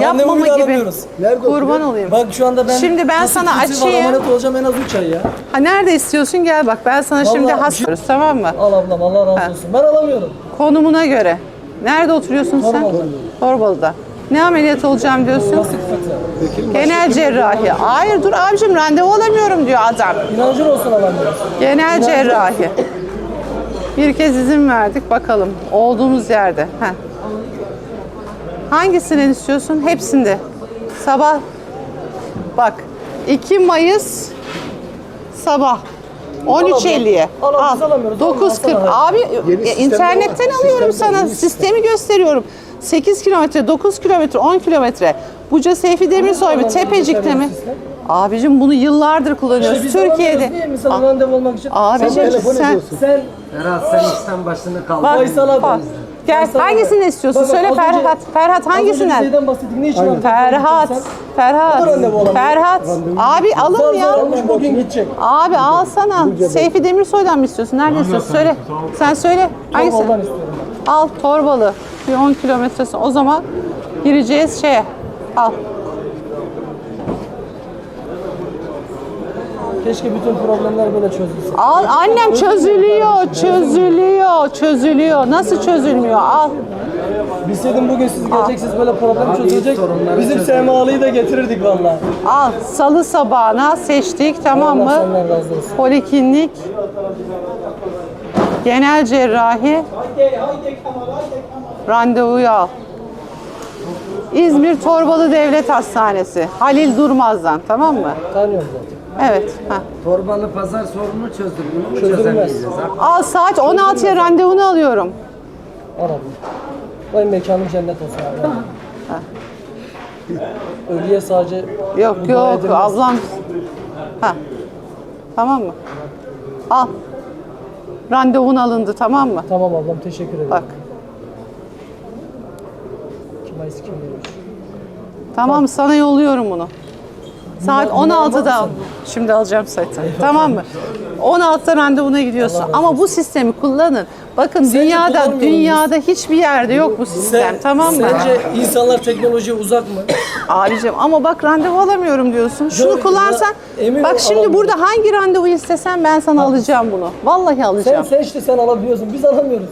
Yapmama Randevu bile gibi. Nerede Kurban oturuyor? olayım. Bak şu anda ben Şimdi ben nasıl sana var, açayım. Amanet olacağım en az 3 ay ya. Ha nerede istiyorsun gel bak ben sana şimdi Vallahi has bir şey- tamam mı? Al ablam Allah razı Ha. olsun. Ben alamıyorum. Konumuna göre. Nerede oturuyorsun sen? Torbalı'da. Torbalı'da. Ne ameliyat olacağım diyorsun? Basit. Genel cerrahi. Hayır dur abicim randevu alamıyorum diyor adam. İnancın olsun alamıyoruz. Genel cerrahi. Bir kez izin verdik bakalım olduğumuz yerde. Heh. Hangisinden istiyorsun? Hepsinde. Sabah bak 2 Mayıs sabah 13.50'ye. Al, al, biz alamıyoruz. Al, 9.40. alsana. Abi e, internetten alıyorum sana. Sistemi gösteriyorum. 8 kilometre, 9 kilometre, 10 kilometre. Buca Seyfi Demirsoy mu? Tepecik'te mi? Abicim bunu yıllardır kullanıyoruz. Türkiye'de. için? Abicim Sen sen. Sen Ferhat sen işten başını kaldır. Bak, bak. Gel hangisini istiyorsun? Bak, bak, Söyle az önce- Ferhat. Ferhat Az önce hangisinden? bahsettik. Ne için randevu Ferhat. Ferhat. Ferhat. Abi alın Zar zar ya. bugün gidecek. Abi alsana. Seyfi Demirsoy'dan mı istiyorsun? Nerede istiyorsun? Söyle. Sen söyle. Hangisi? İstiyorum. Al Torbalı. Bir 10 kilometresi. O zaman gireceğiz şeye. Al. Keşke bütün problemler böyle çözülse. Al annem çözülüyor, çözülüyor, çözülüyor. Nasıl çözülmüyor? Al. Bilseydim bugün siz geleceksiniz böyle problem çözülecek. Bizim. Semalı'yı da getirirdik valla. Al. Salı sabahına seçtik tamam Allah mı? senden razı olsun. Poliklinik, genel cerrahi, randevuyu al. İzmir Torbalı Devlet Hastanesi. Halil Durmaz'dan tamam mı? Tanıyorum zaten. Evet. Ha. Torbalı pazar sorununu çözdük. Bunu mu Çözülmez. çözemeyeceğiz? ha? Al saat 16'ya randevunu alıyorum. Aradım. Vay mekanım cennet olsun abi. Ölüye sadece Yok dua yok edilmez. ablam. Ha. Tamam mı? Al. Randevun alındı tamam mı? Tamam ablam teşekkür ederim. Bak. Kim ayısı kim veriyor? Tamam sana yolluyorum bunu. Saat Bunlar- bunlar 16'da var al. mı Şimdi alacağım zaten. tamam mı? 16'da randevuna gidiyorsun. Ama bu sistemi kullanın. Bakın dünyada kullanmıyoruz dünyada hiçbir yerde yok bu sistem. tamam mı? Sence insanlar teknolojiye uzak mı? Abicim ama bak randevu alamıyorum diyorsun. Şunu Yok, kullansan. ya, emin Bak şimdi alamıyorum. burada hangi randevu istesen ben sana alacağım bunu. Vallahi Sen, alacağım. sen işte sen alabiliyorsun. Biz alamıyoruz.